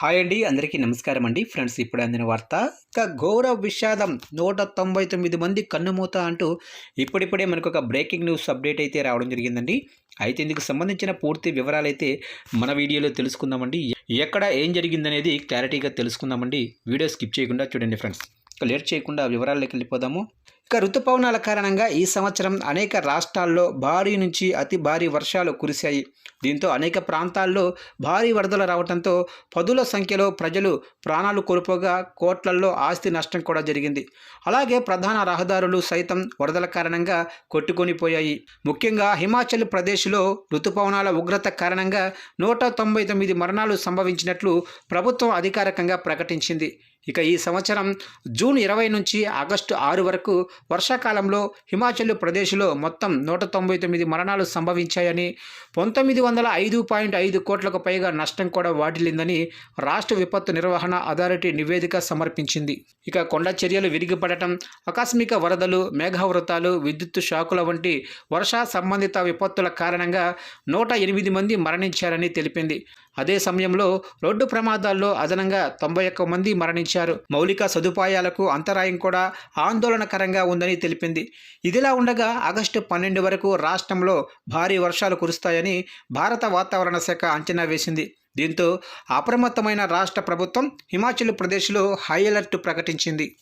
Hi అండి అందరికీ నమస్కారం అండి. ఫ్రెండ్స్ ఇప్పుడు అందిన వార్త ఇక ఘోర విషాదం. నూట తొంభై తొమ్మిది మంది కన్నుమూత అంటూ ఇప్పుడిప్పుడే మనకు ఒక బ్రేకింగ్ న్యూస్ అప్డేట్ అయితే రావడం జరిగిందండి. అయితే ఇందుకు సంబంధించిన పూర్తి వివరాలు అయితే మన వీడియోలో తెలుసుకుందామండి. ఎక్కడ ఏం జరిగిందనేది క్లారిటీగా తెలుసుకుందామండి. వీడియో స్కిప్ చేయకుండా చూడండి ఫ్రెండ్స్. లేట్ చేయకుండా వివరాల్లోకి వెళ్ళిపోదాము. ఇక ఋతుపవనాల కారణంగా ఈ సంవత్సరం అనేక రాష్ట్రాల్లో భారీ నుంచి అతి భారీ వర్షాలు కురిశాయి. దీంతో అనేక ప్రాంతాల్లో భారీ వరదలు రావడంతో పదుల సంఖ్యలో ప్రజలు ప్రాణాలు కోల్పోగా కోట్లల్లో ఆస్తి నష్టం కూడా జరిగింది. అలాగే ప్రధాన రహదారులు సైతం వరదల కారణంగా కొట్టుకొనిపోయాయి. ముఖ్యంగా హిమాచల్ ప్రదేశ్లో ఋతుపవనాల ఉగ్రత కారణంగా నూట తొంభై తొమ్మిది మరణాలు సంభవించినట్లు ప్రభుత్వం అధికారికంగా ప్రకటించింది. ఇక ఈ సంవత్సరం జూన్ ఇరవై నుంచి ఆగస్టు ఆరు వరకు వర్షాకాలంలో హిమాచల్ ప్రదేశ్లో మొత్తం నూట తొంభై తొమ్మిది మరణాలు సంభవించాయని పంతొమ్మిది వందల ఐదు పాయింట్ ఐదు కోట్లకు పైగా నష్టం కూడా వాటిల్లిందని రాష్ట్ర విపత్తు నిర్వహణ అథారిటీ నివేదిక సమర్పించింది. ఇక కొండ చర్యలు విరిగిపడటం ఆకస్మిక వరదలు మేఘావృతాలు విద్యుత్ షాకుల వంటి వర్ష సంబంధిత విపత్తుల కారణంగా నూట ఎనిమిది మంది మరణించారని తెలిపింది. అదే సమయంలో రోడ్డు ప్రమాదాల్లో అదనంగా తొంభై ఒక్క మంది మరణించారు. మౌలిక సదుపాయాలకు అంతరాయం కూడా ఆందోళనకరంగా ఉందని తెలిపింది. ఇదిలా ఉండగా ఆగస్టు పన్నెండు వరకు రాష్ట్రంలో భారీ వర్షాలు కురుస్తాయని భారత వాతావరణ శాఖ అంచనా వేసింది. దీంతో అప్రమత్తమైన రాష్ట్ర ప్రభుత్వం హిమాచల్ ప్రదేశ్లో హై అలర్ట్ ప్రకటించింది.